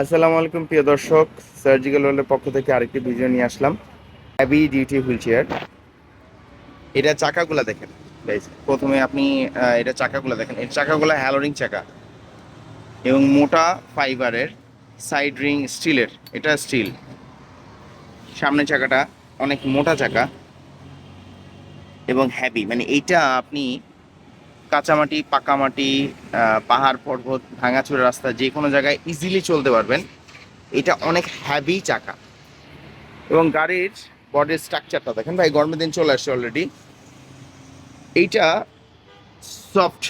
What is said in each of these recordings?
আসসালামু আলাইকুম, প্রিয় দর্শক। সার্জিক্যাল ওয়ার্ল্ডের পক্ষ থেকে আরেকটি ভিডিও নিয়ে আসলাম। হ্যাভি ডিউটি হুইল চেয়ার এটা চাকাগুলো দেখেন প্রথমে আপনি এটা চাকাগুলো দেখেন। এর চাকাগুলো হ্যালোরিং চাকা এবং মোটা ফাইবারের সাইড রিং স্টিলের এটা স্টিল সামনের চাকাটা অনেক মোটা চাকা এবং হ্যাভি মানে এইটা আপনি কাঁচামাটি, পাকামাটি পাহাড়, পর্বত, ভাঙাচুরা রাস্তা যে কোনো জায়গায় ইজিলি চলতে পারবেন। এটা অনেক হ্যাভি চাকা। এবং গাড়ির বডির স্ট্রাকচারটা দেখেন ভাই গরমের দিন চলে আসছে অলরেডি এইটা সফট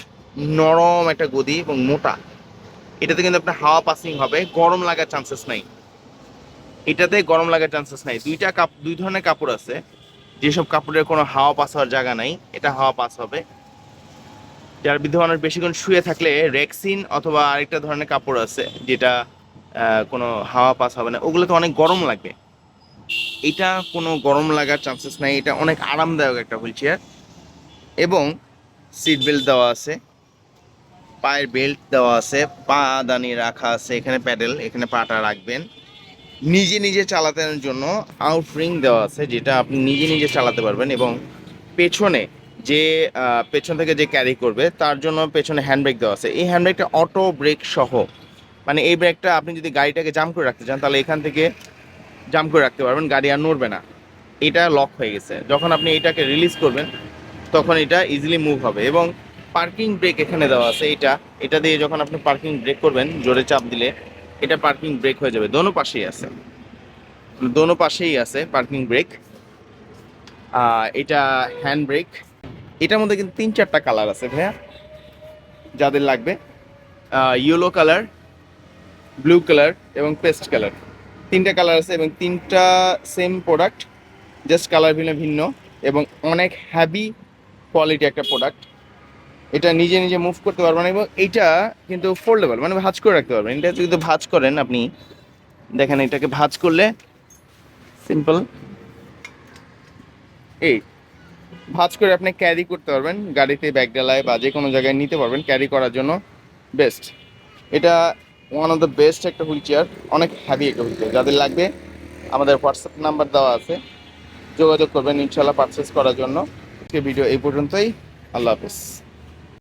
নরম একটা গদি এবং মোটা। এটাতে কিন্তু আপনার হাওয়া পাসিং হবে, গরম লাগার চান্সেস নাই। এটাতে গরম লাগার চান্সেস নাই। দুইটা কাপ দুই ধরনের কাপড় আছে। যেসব কাপড়ের কোনো হাওয়া পাস হওয়ার জায়গা নাই, এটা হাওয়া পাস হবে। যার বিধে মানুষ বেশিক্ষণ শুয়ে থাকলে রেক্সিন অথবা আরেকটা ধরনের কাপড় আছে, যেটা কোনো হাওয়া পাস হবে না। ওগুলো তো অনেক গরম লাগবে এটা কোনো গরম লাগার চান্সেস নাই। এটা অনেক আরামদায়ক একটা হুইল চেয়ার। এবং সিট বেল্ট দেওয়া আছে, পায়ের বেল্ট দেওয়া আছে, পা দানি রাখা আছে, এখানে প্যাডেল এখানে পাটা রাখবেন। নিজে নিজে চালাতের জন্য আউটরিং দেওয়া আছে, যেটা আপনি নিজে নিজে চালাতে পারবেন এবং পেছনে যে পেছন থেকে যে ক্যারি করবে, তার জন্য পেছনে হ্যান্ড ব্রেক দেওয়া আছে। এই হ্যান্ড ব্রেকটা অটো ব্রেক সহ মানে এই ব্রেকটা আপনি যদি গাড়িটাকে জাম করে রাখতে চান, তাহলে এখান থেকে জাম করে রাখতে পারবেন, গাড়ি আর নড়বে না। এটা লক হয়ে গেছে। যখন আপনি এটাকে রিলিজ করবেন, তখন এটা ইজিলি মুভ হবে এবং পার্কিং ব্রেক এখানে দেওয়া আছে এটা এটা দিয়ে যখন আপনি পার্কিং ব্রেক করবেন, জোরে চাপ দিলে এটা পার্কিং ব্রেক হয়ে যাবে। দোনো পাশেই আছে। দোনো পাশেই আছে পার্কিং ব্রেক এটা হ্যান্ড ব্রেক এটার মধ্যে কিন্তু তিন চারটা কালার আছে ভাইয়া, যাদের লাগবে। ইয়েলো কালার ব্লু কালার এবং পেস্ট কালার তিনটা কালার আছে এবং তিনটা সেম প্রোডাক্ট জাস্ট কালার ভিন্ন ভিন্ন এবং অনেক হ্যাভি কোয়ালিটি একটা প্রোডাক্ট এটা নিজে নিজে মুভ করতে পারবেন এবং এইটা কিন্তু ফোল্ডেবল মানে ভাঁজ করে রাখতে পারবেন। এটা যদি ভাঁজ করেন আপনি, দেখেন এটাকে ভাঁজ করলে সিম্পল এই ভাঁজ করে আপনি ক্যারি করতে পারবেন, গাড়িতে ব্যাগ ডালায় বা যে কোনো জায়গায় নিতে পারবেন ক্যারি করার জন্য বেস্ট এটা ওয়ান অফ দ্য বেস্ট একটা হুইল চেয়ার, অনেক হ্যাভি একটা হুইল চেয়ার। যাদের লাগবে, আমাদের হোয়াটসঅ্যাপ নাম্বার দেওয়া আছে। যোগাযোগ করবেন ইনশাল্লাহ পারচেস করার জন্য। আজকে ভিডিও এই পর্যন্তই। আল্লাহ হাফিজ।